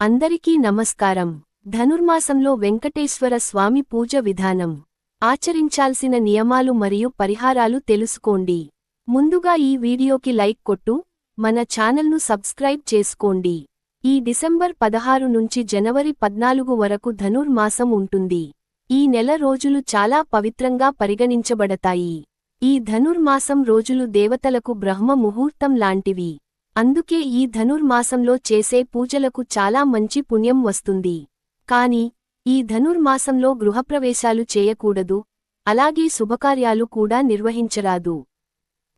అందరికీ నమస్కారం. ధనుర్మాసంలో వెంకటేశ్వర స్వామి పూజ విధానం. ఆచరించాల్సిన నియమాలు మరియు పరిహారాలు తెలుసుకోండి. ముందుగా ఈ వీడియోకి లైక్ కొట్టు మన ఛానల్ను సబ్స్క్రైబ్ చేసుకోండి. ఈ డిసెంబర్ పదహారు నుంచి జనవరి పద్నాలుగు వరకు ధనుర్మాసం ఉంటుంది. ఈ నెల రోజులు చాలా పవిత్రంగా పరిగణించబడతాయి. ఈ ధనుర్మాసం రోజులు దేవతలకు బ్రహ్మ ముహూర్తం లాంటివి. అందుకే ఈ ధనుర్మాసంలో చేసే పూజలకు చాలా మంచి పుణ్యం వస్తుంది. కాని ఈ ధనుర్మాసంలో గృహప్రవేశాలు చేయకూడదు అలాగే శుభకార్యాలు కూడా నిర్వహించరాదు.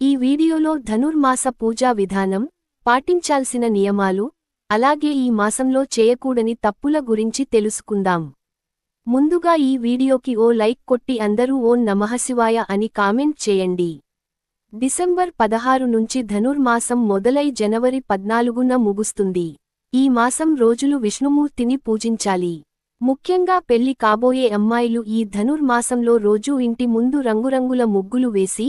ఈ వీడియోలో ధనుర్మాస పూజా విధానం పాటించాల్సిన నియమాలు అలాగే ఈ మాసంలో చేయకూడని తప్పుల గురించి తెలుసుకుందాం. ముందుగా ఈ వీడియోకి ఓ లైక్ కొట్టి అందరూ ఓ నమఃశివాయ అని కామెంట్ చేయండి. డిసెంబర్ పదహారు నుంచి ధనుర్మాసం మొదలై జనవరి పద్నాలుగున ముగుస్తుంది. ఈ మాసం రోజులు విష్ణుమూర్తిని పూజించాలి. ముఖ్యంగా పెళ్ళి కాబోయే అమ్మాయిలు ఈ ధనుర్మాసంలో రోజూ ఇంటి ముందు రంగురంగుల ముగ్గులు వేసి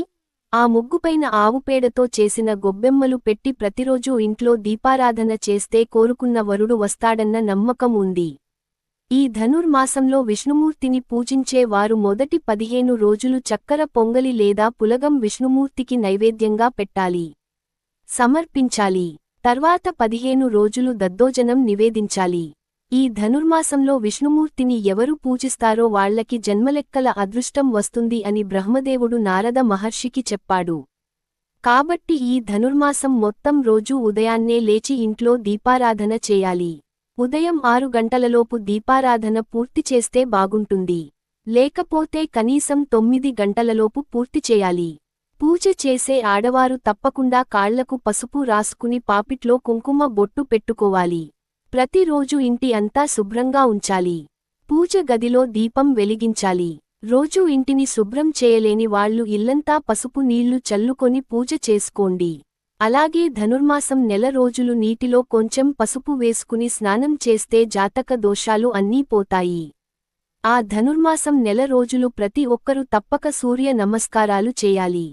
ఆ ముగ్గుపైన ఆవుపేడతో చేసిన గొబ్బెమ్మలు పెట్టి ప్రతిరోజూ ఇంట్లో దీపారాధన చేస్తే కోరుకున్న వరుడు వస్తాడన్న నమ్మకం ఉంది. ఈ ధనుర్మాసంలో విష్ణుమూర్తిని పూజించే వారు మొదటి పదిహేను రోజులు చక్కర పొంగలి లేదా పులగం విష్ణుమూర్తికి నైవేద్యంగా పెట్టాలి. సమర్పించాలి. తర్వాత పదిహేను రోజులు దద్దోజనం నివేదించాలి. ఈ ధనుర్మాసంలో విష్ణుమూర్తిని ఎవరు పూజిస్తారో వాళ్ళకి జన్మలెక్కల అదృష్టం వస్తుంది అని బ్రహ్మదేవుడు నారద మహర్షికి చెప్పాడు. కాబట్టి ఈ ధనుర్మాసం మొత్తం రోజూ ఉదయాన్నే లేచి ఇంట్లో దీపారాధన చేయాలి. ఉదయం ఆరు గంటలలోపు దీపారాధన పూర్తి చేస్తే బాగుంటుంది. లేకపోతే కనీసం తొమ్మిది గంటలలోపు పూర్తి చేయాలి. పూజ చేసే ఆడవారు తప్పకుండా కాళ్ళకు పసుపు రాసుకుని పాపిట్లో కుంకుమ బొట్టు పెట్టుకోవాలి. ప్రతిరోజు ఇంటి అంతా శుభ్రంగా ఉంచాలి. పూజ గదిలో దీపం వెలిగించాలి. రోజూ ఇంటిని శుభ్రం చేయలేని వాళ్ళు ఇల్లంతా పసుపు నీళ్ళు చల్లుకొని పూజ చేసుకోండి. అలాగే ధనుర్మాసం నెల రోజులు నీటిలో కొంచెం పసుపు వేసుకుని స్నానం చేస్తే జాతక దోషాలు అన్నీ పోతాయి. ఆ ధనుర్మాసం నెల రోజులు ప్రతి ఒక్కరూ తప్పక సూర్య నమస్కారాలు చేయాలి.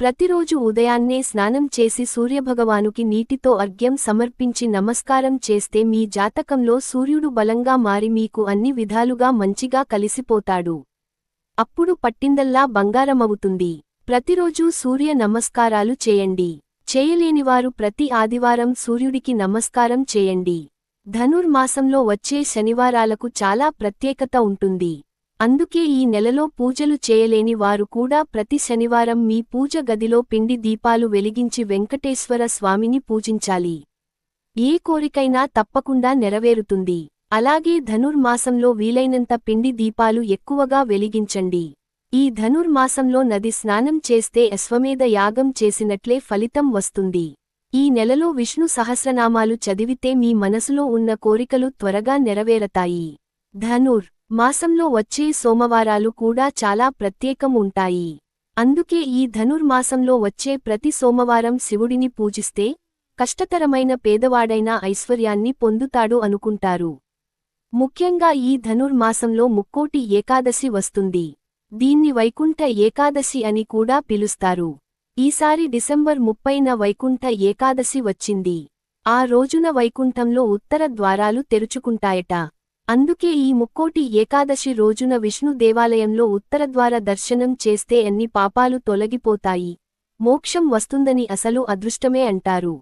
ప్రతిరోజు ఉదయాన్నే స్నానం చేసి సూర్యభగవానుకి నీటితో అర్ఘ్యం సమర్పించి నమస్కారం చేస్తే మీ జాతకంలో సూర్యుడు బలంగా మారి మీకు అన్ని విధాలుగా మంచిగా కలిసిపోతాడు. అప్పుడు పట్టిందల్లా బంగారమవుతుంది. ప్రతిరోజూ సూర్య నమస్కారాలు చేయండి. చేయలేనివారు ప్రతి ఆదివారం సూర్యుడికి నమస్కారం చేయండి. ధనుర్మాసంలో వచ్చే శనివారాలకు చాలా ప్రత్యేకత ఉంటుంది. అందుకే ఈ నెలలో పూజలు చేయలేని వారు కూడా ప్రతి శనివారం మీ పూజ గదిలో పిండి దీపాలు వెలిగించి వెంకటేశ్వర స్వామిని పూజించాలి. ఏ కోరికైనా తప్పకుండా నెరవేరుతుంది. అలాగే ధనుర్మాసంలో వీలైనంత పిండి దీపాలు ఎక్కువగా వెలిగించండి. ఈ ధనుర్మాసంలో నది స్నానం చేస్తే అశ్వమేధ యాగం చేసినట్లే ఫలితం వస్తుంది. ఈ నెలలో విష్ణు సహస్రనామాలు చదివితే మీ మనసులో ఉన్న కోరికలు త్వరగా నెరవేరతాయి. ధనుర్ మాసంలో వచ్చే సోమవారాలు కూడా చాలా ప్రత్యేకం ఉంటాయి. అందుకే ఈ ధనుర్మాసంలో వచ్చే ప్రతి సోమవారం శివుడిని పూజిస్తే కష్టతరమైన పేదవాడైన ఐశ్వర్యాన్ని పొందుతాడు అనుకుంటారు. ముఖ్యంగా ఈ ధనుర్మాసంలో ముక్కోటి ఏకాదశి వస్తుంది. దీన్ని వైకుంఠ ఏకాదశి అని కూడా పిలుస్తారు. ఈసారి డిసెంబర్ ముప్పైన వైకుంఠ ఏకాదశి వచ్చింది. ఆ రోజున వైకుంఠంలో ఉత్తర ద్వారాలు తెరుచుకుంటాయట. అందుకే ఈ ముక్కోటి ఏకాదశి రోజున విష్ణు దేవాలయంలో ఉత్తరద్వార దర్శనం చేస్తే అన్ని పాపాలు తొలగిపోతాయి. మోక్షం వస్తుందని అసలు అదృష్టమే అంటారు.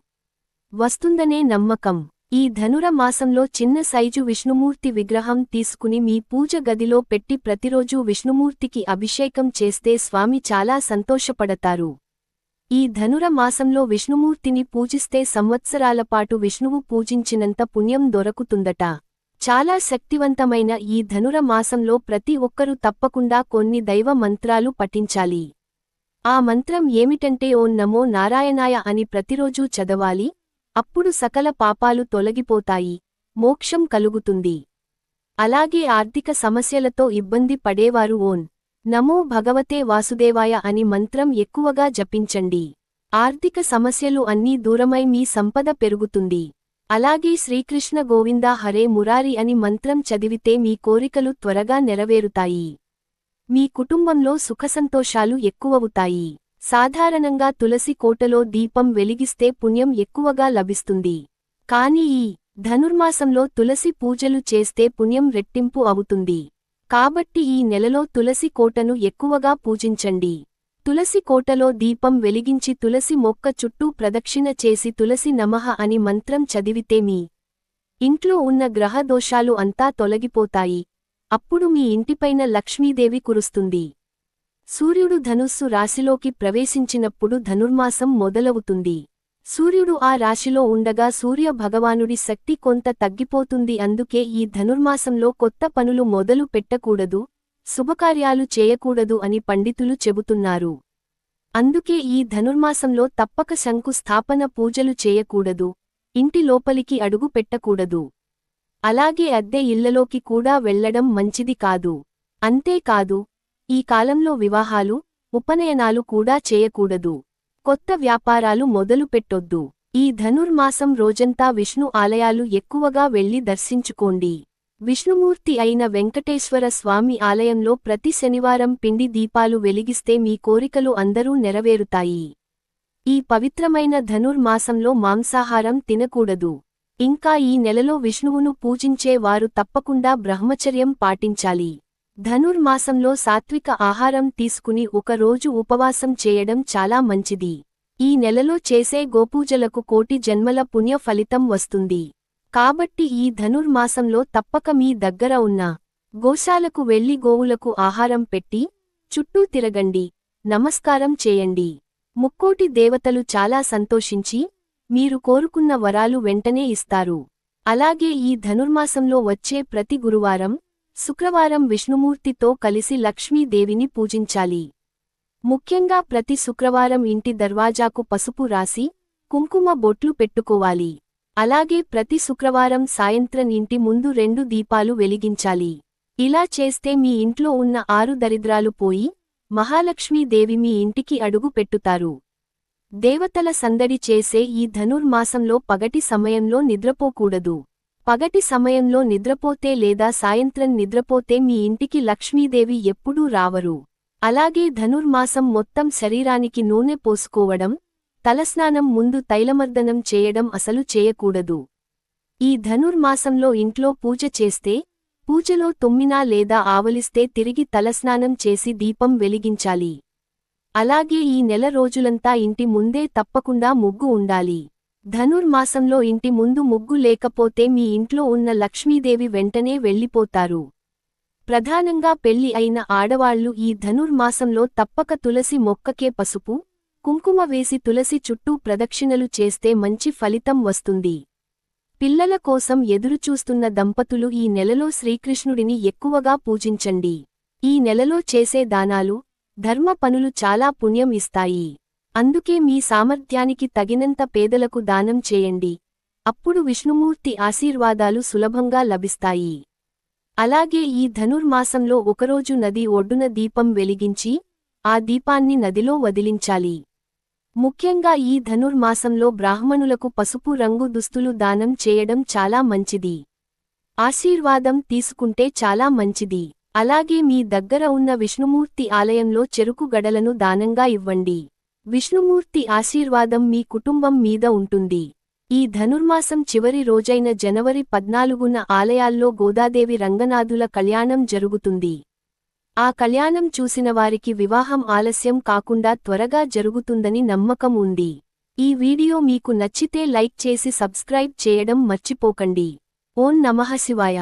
వస్తుందనే నమ్మకం. ఈ ధనుర మాసంలో చిన్న సైజు విష్ణుమూర్తి విగ్రహం తీసుకుని మీ పూజ గదిలో పెట్టి ప్రతిరోజూ విష్ణుమూర్తికి అభిషేకం చేస్తే స్వామి చాలా సంతోషపడతారు. ఈ ధనుర మాసంలో విష్ణుమూర్తిని పూజిస్తే సంవత్సరాలపాటు విష్ణువు పూజించినంత పుణ్యం దొరకుతుందట. చాలా శక్తివంతమైన ఈ ధనుర మాసంలో ప్రతి ఒక్కరూ తప్పకుండా కొన్ని దైవ మంత్రాలు పఠించాలి. ఆ మంత్రం ఏమిటంటే ఓం నమో నారాయణాయ అని ప్రతిరోజూ చదవాలి. అప్పుడు సకల పాపాలు తొలగిపోతాయి మోక్షం కలుగుతుంది. అలాగే ఆర్థిక సమస్యలతో ఇబ్బంది పడేవారు ఓన్ నమో భగవతే వాసుదేవాయ అని మంత్రం ఎక్కువగా జపించండి. ఆర్థిక సమస్యలు అన్నీ దూరమై మీ సంపద పెరుగుతుంది. అలాగే శ్రీకృష్ణ గోవిందా హరే మురారి అని మంత్రం చదివితే మీ కోరికలు త్వరగా నెరవేరుతాయి. మీ కుటుంబంలో సుఖసంతోషాలు ఎక్కువవుతాయి. సాధారణంగా తులసి కోటలో దీపం వెలిగిస్తే పుణ్యం ఎక్కువగా లభిస్తుంది. కాని ఈ ధనుర్మాసంలో తులసి పూజలు చేస్తే పుణ్యం రెట్టింపు అవుతుంది. కాబట్టి ఈ నెలలో తులసి కోటను ఎక్కువగా పూజించండి. తులసి కోటలో దీపం వెలిగించి తులసి మొక్క చుట్టూ ప్రదక్షిణ చేసి తులసి నమః అని మంత్రం చదివితే మీ ఇంట్లో ఉన్న గ్రహ దోషాలు అంతా తొలగిపోతాయి. అప్పుడు మీ ఇంటిపైన లక్ష్మీదేవి కురుస్తుంది. సూర్యుడు ధనుస్సు రాశిలోకి ప్రవేశించినప్పుడు ధనుర్మాసం మొదలవుతుంది. సూర్యుడు ఆ రాశిలో ఉండగా సూర్య భగవానుడి శక్తి కొంత తగ్గిపోతుంది. అందుకే ఈ ధనుర్మాసంలో కొత్త పనులు మొదలు పెట్టకూడదు శుభకార్యాలు చేయకూడదు అని పండితులు చెబుతున్నారు. అందుకే ఈ ధనుర్మాసంలో తప్పక శంకుస్థాపన పూజలు చేయకూడదు ఇంటి లోపలికి అడుగు పెట్టకూడదు. అలాగే అద్దె ఇళ్ళలోకి కూడా వెళ్ళడం మంచిది కాదు. అంతేకాదు ఈ కాలంలో వివాహాలు ఉపనయనాలు కూడా చేయకూడదు. కొత్త వ్యాపారాలు మొదలుపెట్టొద్దు ఈ ధనుర్మాసం రోజంతా విష్ణు ఆలయాలు ఎక్కువగా వెళ్ళి దర్శించుకోండి. విష్ణుమూర్తి అయిన వెంకటేశ్వర స్వామి ఆలయంలో ప్రతి శనివారం పిండి దీపాలు వెలిగిస్తే మీ కోరికలు అందరూ నెరవేరుతాయి. ఈ పవిత్రమైన ధనుర్మాసంలో మాంసాహారం తినకూడదు. ఇంకా ఈ నెలలో విష్ణువును పూజించే వారు తప్పకుండా బ్రహ్మచర్యం పాటించాలి. ధనుర్మాసంలో సాత్విక ఆహారం తీసుకుని ఒకరోజు ఉపవాసం చేయడం చాలా మంచిది. ఈ నెలలో చేసే గోపూజలకు కోటి జన్మల పుణ్య ఫలితం వస్తుంది. కాబట్టి ఈ ధనుర్మాసంలో తప్పక మీ దగ్గర ఉన్న గోశాలకు వెళ్ళి గోవులకు ఆహారం పెట్టి చుట్టూ తిరగండి. నమస్కారం చేయండి. ముక్కోటి దేవతలు చాలా సంతోషించి మీరు కోరుకున్న వరాలు వెంటనే ఇస్తారు. అలాగే ఈ ధనుర్మాసంలో వచ్చే ప్రతి గురువారం శుక్రవారం విష్ణుమూర్తితో కలిసి లక్ష్మీదేవిని పూజించాలి. ముఖ్యంగా ప్రతి శుక్రవారం ఇంటి దర్వాజాకు పసుపు రాసి కుంకుమ బొట్లు పెట్టుకోవాలి. అలాగే ప్రతి శుక్రవారం సాయంత్రం ఇంటి ముందు రెండు దీపాలు వెలిగించాలి. ఇలా చేస్తే మీ ఇంట్లో ఉన్న ఆరు దరిద్రాలు పోయి మహాలక్ష్మీదేవి మీ ఇంటికి అడుగు పెట్టుతారు. దేవతల సందడి చేసే ఈ ధనుర్మాసంలో పగటి సమయంలో నిద్రపోకూడదు. పగటి సమయంలో నిద్రపోతే లేదా సాయంత్రం నిద్రపోతే మీ ఇంటికి లక్ష్మీదేవి ఎప్పుడూ రావరు. అలాగే ధనుర్మాసం మొత్తం శరీరానికి నూనె పోసుకోవడం తలస్నానం ముందు తైలమర్దనం చేయడం అసలు చేయకూడదు. ఈ ధనుర్మాసంలో ఇంట్లో పూజ చేస్తే పూజలో తొమ్మినా లేదా ఆవలిస్తే తిరిగి తలస్నానం చేసి దీపం వెలిగించాలి. అలాగే ఈ నెల రోజులంతా ఇంటి ముందే తప్పకుండా ముగ్గు ఉండాలి. ధనుర్మాసంలో ఇంటి ముందు ముగ్గు లేకపోతే మీ ఇంట్లో ఉన్న లక్ష్మీదేవి వెంటనే వెళ్ళిపోతారు. ప్రధానంగా పెళ్ళి అయిన ఆడవాళ్ళు ఈ ధనుర్మాసంలో తప్పక తులసి మొక్కకే పసుపు కుంకుమ వేసి తులసి చుట్టూ ప్రదక్షిణలు చేస్తే మంచి ఫలితం వస్తుంది. పిల్లల కోసం ఎదురుచూస్తున్న దంపతులు ఈ నెలలో శ్రీకృష్ణుడిని ఎక్కువగా పూజించండి. ఈ నెలలో చేసే దానాలు ధర్మ పనులు చాలా పుణ్యం ఇస్తాయి. అందుకే మీ సామర్థ్యానికి తగినంత పేదలకు దానం చేయండి. అప్పుడు విష్ణుమూర్తి ఆశీర్వాదాలు సులభంగా లభిస్తాయి. అలాగే ఈ ధనుర్మాసంలో ఒకరోజు నది ఒడ్డున దీపం వెలిగించి ఆ దీపాన్ని నదిలో వదిలించాలి. ముఖ్యంగా ఈ ధనుర్మాసంలో బ్రాహ్మణులకు పసుపు రంగు దుస్తులు దానం చేయడం చాలా మంచిది. ఆశీర్వాదం తీసుకుంటే చాలా మంచిది. అలాగే మీ దగ్గర ఉన్న విష్ణుమూర్తి ఆలయంలో చెరుకు గడలను దానంగా ఇవ్వండి. విష్ణుమూర్తి ఆశీర్వాదం మీ కుటుంబం మీద ఉంటుంది. ఈ ధనుర్మాసం చివరి రోజైన జనవరి పద్నాలుగున ఆలయాల్లో గోదాదేవి రంగనాథుల కళ్యాణం జరుగుతుంది. ఆ కళ్యాణం చూసిన వారికి వివాహం ఆలస్యం కాకుండా త్వరగా జరుగుతుందని నమ్మకం ఉంది. ఈ వీడియో మీకు నచ్చితే లైక్ చేసి సబ్స్క్రైబ్ చేయడం మర్చిపోకండి. ఓం నమః శివాయ.